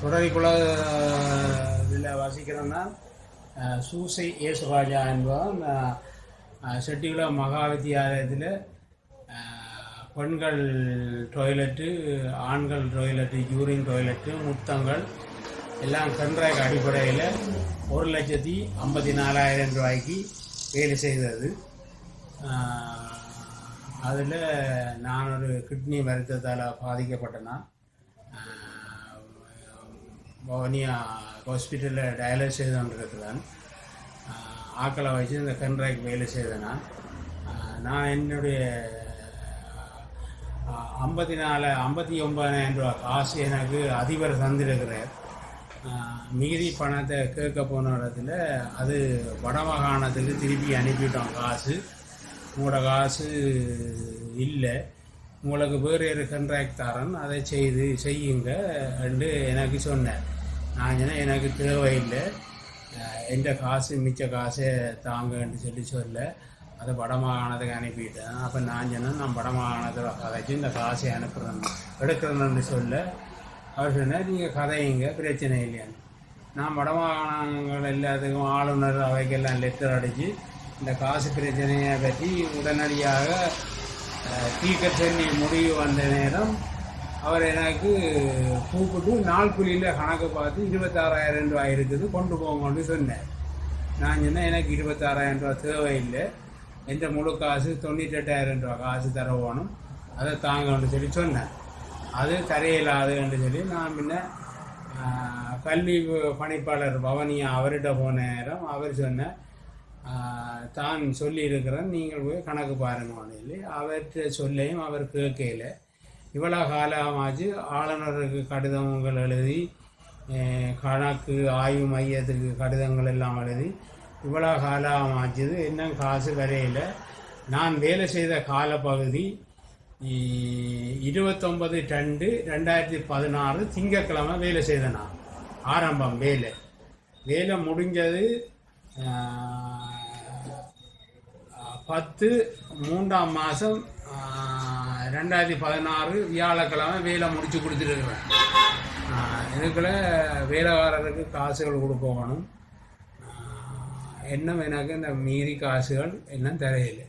தொடரிக்குள்ள இதில் வசிக்கிறேன்னா சூசை ஏசுராஜா என்பவன் செட்டிகுல மகா வித்தியாலயத்தில் பெண்கள் டொய்லெட்டு ஆண்கள் டொய்லெட்டு யூரின் டொய்லெட்டு முத்தங்கள் எல்லாம் கன்றாக் அடிப்படையில் ஒரு லட்சத்தி ஐம்பத்தி நாலாயிரம் ரூபாய்க்கு வேலை செய்தது. அதில் நான் ஒரு கிட்னி வருத்தத்தால் பாதிக்கப்பட்டேன்னா பவனியா ஹாஸ்பிட்டலில் டயாலிஸ் செய்து ஆக்களை வச்சு இந்த கண்ட்ராக்ட் வேலை செய்தேன்னா நான் என்னுடைய ஐம்பத்தி நாலு ஐம்பத்தி ஒன்பதாயிரம் ரூபா காசு எனக்கு அதிபர் தந்திருக்கிறார். மிகுதி பணத்தை கேட்க போன இடத்துல அது வடமாகாணத்துக்கு திருப்பி அனுப்பிட்டோம் காசு. உங்களோட காசு இல்லை. உங்களுக்கு வேறு ஒரு கண்ட்ராக்ட் தரேன். அதை செய்து செய்யுங்க என்று எனக்கு சொன்னேன் நான் சொன்னேன் எனக்கு தேவையில்லை இல்லை. எந்த காசு மிச்ச காசை தாங்கன்னு சொல்லி சொல்ல அதை வடமாகாணத்துக்கு அனுப்பிட்டேன். அப்போ நான் சொன்னேன் நான் வடமாகாணத்தில் கதைச்சு இந்த காசை அனுப்புகிறேன் எடுக்கிறேன்னு சொல்ல. அவர் சொன்னார் நீங்கள் கதையுங்க பிரச்சனை இல்லையான்னு. நான் வடமாகாணங்கள் எல்லாத்துக்கும் ஆளுநர் அவைக்கெல்லாம் லெட்டர் அடித்து இந்த காசு பிரச்சனையை பற்றி உடனடியாக தீக்க தீர்க்க சொல்லி முடிவு வந்த நேரம் அவர் எனக்கு கூப்பிட்டு நாள் குழியில் கணக்கு பார்த்து இருபத்தாறாயிரம் ரூபாய் இருக்குது கொண்டு போங்கன்னு சொன்னார். நான் சொன்னேன் எனக்கு இருபத்தாறாயிரம் ரூபா தேவையில்லை. எந்த முழு காசு தொண்ணூற்றெட்டாயிரம் ரூபா காசு தர போகணும் அதை தாங்கன்னு சொல்லி சொன்னேன் அது தரையில்லாதுன்னு சொல்லி நான் முன்ன கல்வி பணிப்பாளர் பவனியா அவர்கிட்ட போன நேரம் அவர் சொன்ன தான் சொல்லியிருக்கிறேன். நீங்கள் போய் கணக்கு பாருங்கன்னு சொல்லி அவர்கிட்ட சொல்லையும் அவர் கேட்கல. இவ்வளோ காலமாச்சு ஆளுநருக்கு கடிதங்கள் எழுதி கணக்கு ஆய்வு மையத்துக்கு கடிதங்கள் எல்லாம் எழுதி இவ்வளோ காலமாச்சுது இன்னும் காசு வரையில் நான் வேலை செய்த காலப்பகுதி இருபத்தொன்பது ரெண்டு ரெண்டாயிரத்தி பதினாறு திங்கட்கிழமை வேலை செய்தேன் நான் ஆரம்பம் வேலை. வேலை முடிஞ்சது பத்து மூன்றாம் மாதம் ரெண்டாயிரத்தி பதினாறு வியாழக்கிழமை வேலை முடிச்சு கொடுத்துருக்குறேன். இதுக்குள்ள வேலைக்காரருக்கு காசுகள் கொடுக்கணும். இன்னும் எனக்கு இந்த மீறி காசுகள் இன்னும் தரையில்லை